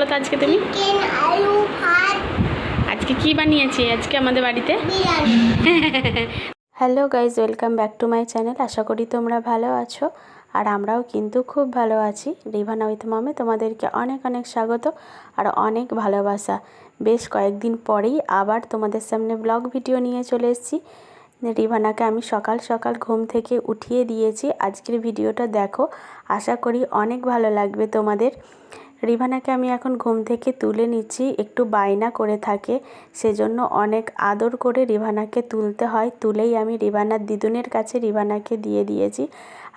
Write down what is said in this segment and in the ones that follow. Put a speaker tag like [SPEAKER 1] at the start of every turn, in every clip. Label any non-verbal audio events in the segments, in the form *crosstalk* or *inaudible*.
[SPEAKER 1] বলো তো আজকে তুমি? আজকে কি বানিয়েছি? আজকে আমাদের বাড়িতে? Hello guys welcome back to my channel আশা করি তোমরা ভালো আছো। আর আমরাও কিন্তু খুব ভালো আছি। রিভানা উইথ মামে তোমাদেরকে অনেক অনেক স্বাগত আর অনেক ভালোবাসা। বেশ কয়েকদিন পরেই আবার তোমাদের সামনে ব্লগ ভিডিও নিয়ে চলে এসেছি। রিভানাকে আমি সকাল সকাল ঘুম থেকে উঠিয়ে দিয়েছি। আজকের ভিডিওটা দেখো। আশা করি অনেক ভালো লাগবে তোমাদের। রিভানাকে আমি এখন ঘুম থেকে তুলে নিচ্ছি একটু বায়না করে থাকে। সেজন্য অনেক আদর করে রিভানাকে তুলতে হয়। তুলেই আমি রিভানার দিদুনের কাছে রিভানাকে দিয়ে দিয়েছি।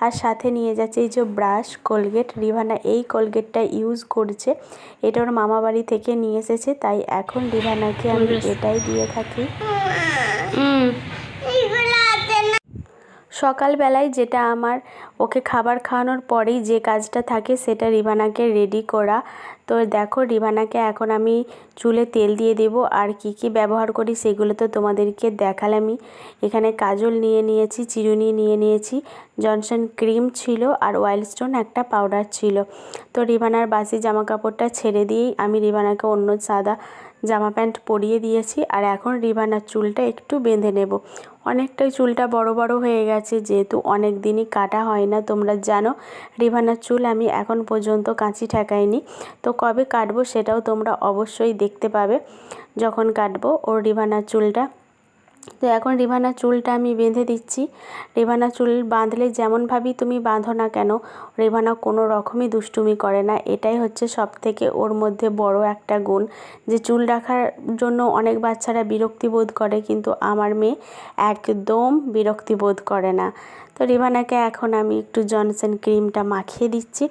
[SPEAKER 1] আর সাথে নিয়ে যাচ্ছে এই যে ব্রাশ কোলগেট। রিভানা এই কোলগেটটা ইউজ করছে। এটা ওর মামা বাড়ি থেকে নিয়ে এসেছে তাই এখন রিভানাকে আমি এটাই দিয়ে থাকি। সকালবেলায় যেটা আমার ওকে খাবার খাওয়ানোর পরেই যে কাজটা থাকে সেটা রিবানাকে রেডি করা। তো দেখো রিবানাকে এখন আমি চুলে তেল দিয়ে দেব আর কি কি ব্যবহার করি সেগুলো তো তোমাদেরকে দেখালামই। এখানে কাজল নিয়ে নিয়েছি, চিরুনি নিয়ে নিয়েছি, জনসন ক্রিম ছিল আর ওয়াইল্ডস্টোন একটা পাউডার ছিল। তো রিবানার বাসি জামা কাপড়টা ছেড়ে দিয়েই আমি রিবানাকে অন্য সাদা জামা প্যান্ট পরিয়ে দিয়েছি আর এখন রিবানার চুলটা একটু বেঁধে নেব। অনেকটাই চুলটা বড় বড় হয়ে গেছে, যেহেতু অনেক দিনই কাটা হয় না, তোমরা জানো। রিভানার চুল আমি এখন পর্যন্ত কাঁচি ঠেকাইনি। তো কবে কাটবো সেটাও তোমরা অবশ্যই দেখতে পাবে। যখন কাটবো ওর রিভানার চুলটা। তো এখন রিভানা চুলটা আমি বেঁধে দিচ্ছি। রিভানা চুল বাঁধলে যেমনভাবেই তুমি বাঁধো না কেন, রিভানা কোনো রকমই দুষ্টুমি করে না। এটাই হচ্ছে সব থেকে ওর মধ্যে বড় একটা গুণ যে চুল রাখার জন্য অনেক বাচ্চারা বিরক্তি বোধ করে, কিন্তু আমার মেয়ে একদম বিরক্তি বোধ করে না। তো রিভানাকে এখন আমি একটু জনসন ক্রিমটা মাখিয়ে দিচ্ছি।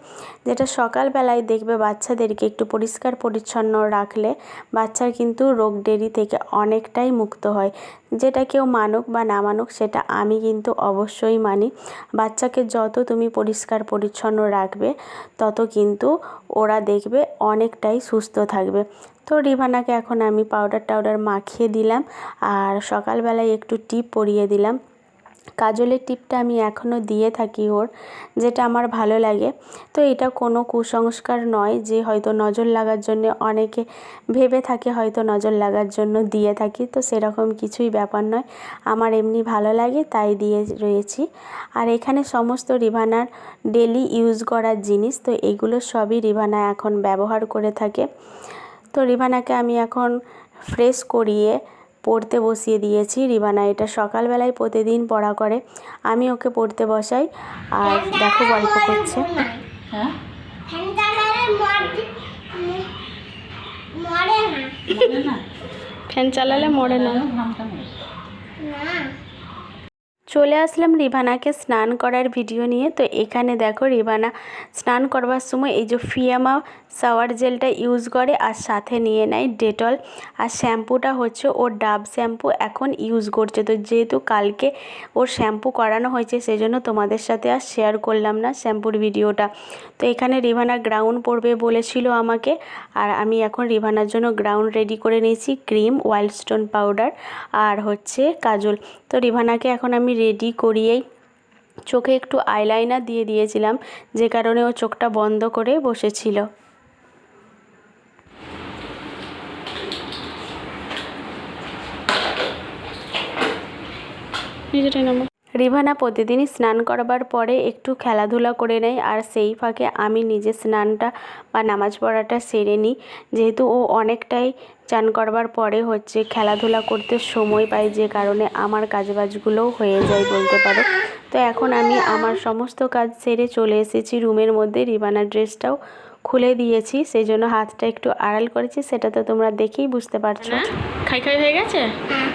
[SPEAKER 1] যেটা সকালবেলায় দেখবে বাচ্চাদেরকে একটু পরিষ্কার পরিচ্ছন্ন রাখলে বাচ্চার কিন্তু রোগ ডেরি থেকে অনেকটাই মুক্ত হয়। যেটা কেউ মানুক বা না মানুক, সেটা আমি কিন্তু অবশ্যই মানি। বাচ্চাকে যত তুমি পরিষ্কার পরিচ্ছন্ন রাখবে, তত কিন্তু ওরা দেখবে অনেকটাই সুস্থ থাকবে। তো রিভানাকে এখন আমি পাউডার টাউডার মাখিয়ে দিলাম। আর সকালবেলায় একটু টিপ পরিয়ে দিলাম। কাজলের টিপটা আমি এখনও দিয়ে থাকি ওর, যেটা আমার ভালো লাগে। তো এটা কোনো কুসংস্কার নয় যে হয়তো নজর লাগার জন্য অনেকে ভেবে থাকে হয়তো নজর লাগার জন্য দিয়ে থাকি, তো সেরকম কিছুই ব্যাপার নয়। আমার এমনি ভালো লাগে, তাই দিয়ে রয়েছি। আর এখানে সমস্ত রিভানার ডেলি ইউজ করার জিনিস, তো এগুলো সবই রিভানা এখন ব্যবহার করে থাকে। তো রিভানাকে আমি এখন ফ্রেশ করিয়ে পড়তে বসিয়ে দিয়েছি। রিবানা এটা সকালবেলায় প্রতিদিন পড়া করে। আমি ওকে পড়তে বসাই। আর দেখো গল্প করছে।
[SPEAKER 2] হ্যাঁ?
[SPEAKER 3] ফ্যান চালালে মরে না।
[SPEAKER 1] মরে চলে আসলাম রিভানাকে স্নান করার ভিডিও নিয়ে। তো এখানে দেখো রিভানা স্নান করবার সময় এই যে ফিয়ামা শাওয়ার জেলটা ইউজ করে আর সাথে নিয়ে নেয় ডেটল আর শ্যাম্পুটা হচ্ছে ওর ডাব শ্যাম্পু এখন ইউজ করছে। তো যেহেতু কালকে ওর শ্যাম্পু করানো হয়েছে সেজন্য তোমাদের সাথে আর শেয়ার করলাম না শ্যাম্পুর ভিডিওটা। তো এখানে রিভানা গ্রাউন্ড পরবে বলেছিল আমাকে। আর আমি এখন রিভানার জন্য গ্রাউন্ড রেডি করে নিয়েছি। ক্রিম ওয়াইল্ড স্টোন পাউডার আর হচ্ছে কাজল। তো রিভানাকে এখন আমি রেডি করিয়েই চোখে একটু আইলাইনার দিয়ে দিয়েছিলাম যে কারণে ও চোখটা বন্ধ করে বসেছিল। রিভানা প্রতিদিনই স্নান করবার পরে একটু খেলাধুলা করে নেয় আর সেই ফাঁকে আমি নিজে স্নানটা বা নামাজ পড়াটা সেরে নিই। যেহেতু ও অনেকটাই চান করবার পরে হচ্ছে খেলাধুলা করতে সময় পাই যে কারণে আমার কাজবাজগুলোও হয়ে যায় বলতে পারো। তো এখন আমি আমার সমস্ত কাজ সেরে চলে এসেছি রুমের মধ্যে। রিভানার ড্রেসটাও খুলে দিয়েছি সেই জন্য হাতটা একটু আড়াল করেছি সেটা তো তোমরা দেখেই বুঝতে পারছ। খাই খাই হয়ে গেছে?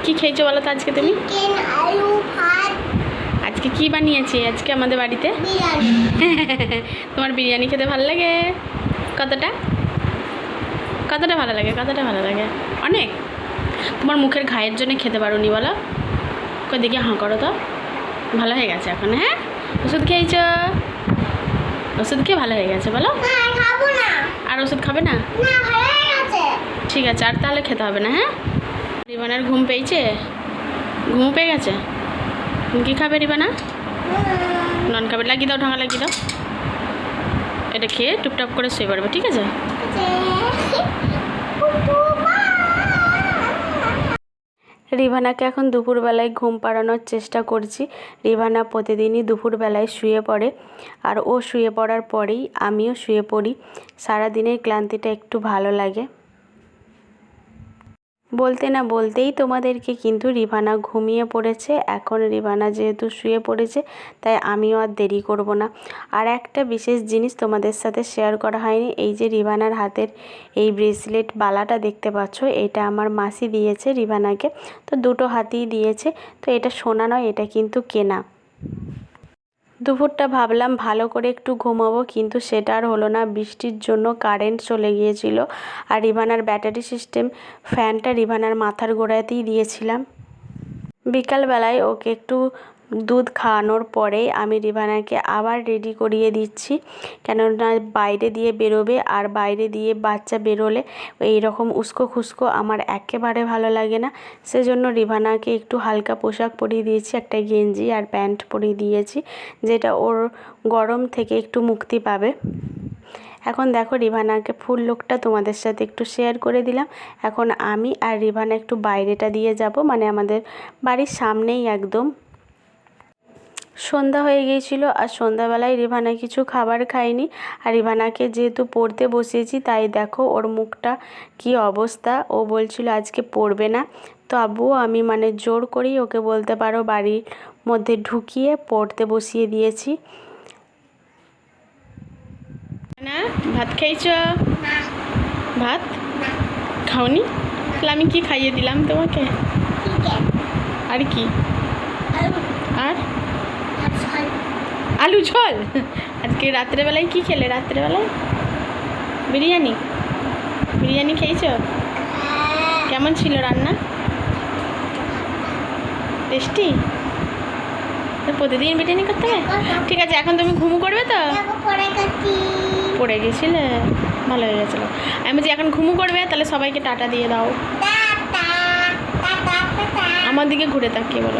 [SPEAKER 1] কি খেয়েছো বলো তো আজকে তুমি?
[SPEAKER 3] আলু ভাত।
[SPEAKER 1] আজকে কি বানিয়েছি? আজকে আমাদের বাড়িতে? *laughs* তোমার বিরিয়ানি খেতে ভালো লাগে? কতটা? কতটা ভালো লাগে? কতটা ভালো লাগে? অনেক। তোমার মুখের ঘায়ের জন্য খেতে পারো নি বলো। কই দেখি হাঁ করো তো। ভালো হয়ে গেছে এখন হ্যাঁ? ওষুধ খেয়েছ? ওষুধ খেয়ে ভালো হয়ে গেছে বলো। আর ওষুধ খাবে না? ঠিক আছে আর তাহলে খেতে হবে না হ্যাঁ? রিবানার ঘুম পেয়েছে? ঘুম পেয়ে গেছে? কি খাবে রিবানা নন খাবে। লাগি দাও, ঢাঙা লাগিয়ে দাও। এটা খেয়ে টুপটাপ করে শুয়ে পড়বে, ঠিক আছে? রিভানাকে এখন দুপুরবেলায় ঘুম পাড়ানোর চেষ্টা করছি। রিভানা প্রতিদিনই দুপুরবেলায় শুয়ে পড়ে। আর ও শুয়ে পড়ার পরেই আমিও শুয়ে পড়ি। সারাদিনের ক্লান্তিটা একটু ভালো লাগে। বলতে না বলতেই তোমাদেরকে কিন্তু রিভানা ঘুমিয়ে পড়েছে। এখন রিভানা যেহেতু শুয়ে পড়েছে, তাই আমিও আর দেরি করব না। আর একটা বিশেষ জিনিস তোমাদের সাথে শেয়ার করা হয়নি, এই যে রিভানার হাতের এই ব্রেসলেট বালাটা দেখতে পাচ্ছ, এটা আমার মাসি দিয়েছে রিভানাকে। তো দুটো হাতেই দিয়েছে, তো এটা সোনা নয়, এটা কিন্তু কেনা। দুপুরটা ভাবলাম ভালো করে একটু ঘুমাবো, কিন্তু সেটা আর হলো না। বৃষ্টির জন্য কারেন্ট চলে গিয়েছিল আর রিভানার ব্যাটারি সিস্টেম, ফ্যানটা রিভানার মাথার গোড়াতেই দিয়েছিলাম। বিকালবেলায় ওকে একটু দুধ খাওয়ানোর পরে আমি রিভানাকে আবার রেডি করিয়ে দিচ্ছি। কেননা বাইরে দিয়ে বেরোবে আর বাইরে দিয়ে বাচ্চা বেরোলে এই রকম উস্কো খুস্কো আমার একেবারে ভালো লাগে না। সেজন্য রিভানাকে একটু হালকা পোশাক পরিয়ে দিয়েছি, একটা গেঞ্জি আর প্যান্ট পরিয়ে দিয়েছি, যেটা ওর গরম থেকে একটু মুক্তি পাবে। এখন দেখো রিভানাকে ফুল লুকটা তোমাদের সাথে একটু শেয়ার করে দিলাম। এখন আমি আর রিভানা একটু বাইরেটা দিয়ে যাব মানে আমাদের বাড়ির সামনেই একদম। সন্ধ্যা হয়ে গিয়েছিল আর সন্ধ্যাবেলায় রিভানা কিছু খাবার খায়নি। আর রিভানাকে যেহেতু পড়তে বসিয়েছি তাই দেখো ওর মুখটা কি অবস্থা। ও বলছিল আজকে পড়বে না। তো আব্বু আমি মানে জোর করেই ওকে বলতে পারো বাড়ির মধ্যে ঢুকিয়ে পড়তে বসিয়ে দিয়েছি।
[SPEAKER 2] না ভাত খাইছ? ভাত? খাওনি? তাহলে আমি কি খাইয়ে দিলাম তোমাকে? আর কি? আর? আলু ঝোল? আজকে রাত্রেবেলায় কি খেলে? রাত্রেবেলায়? বিরিয়ানি। বিরিয়ানি খেয়েছ? কেমন ছিল রান্না? টেস্টি? প্রতিদিন বিরিয়ানি করতে হবে ঠিক আছে এখন তুমি ঘুমু করবে তো? পড়ে গেছিলে? ভালো হয়ে গেছিল। আমি বলছি এখন ঘুমু করবে তাহলে সবাইকে টাটা দিয়ে দাও। আমার দিকে ঘুরে তাকিয়ে বলো।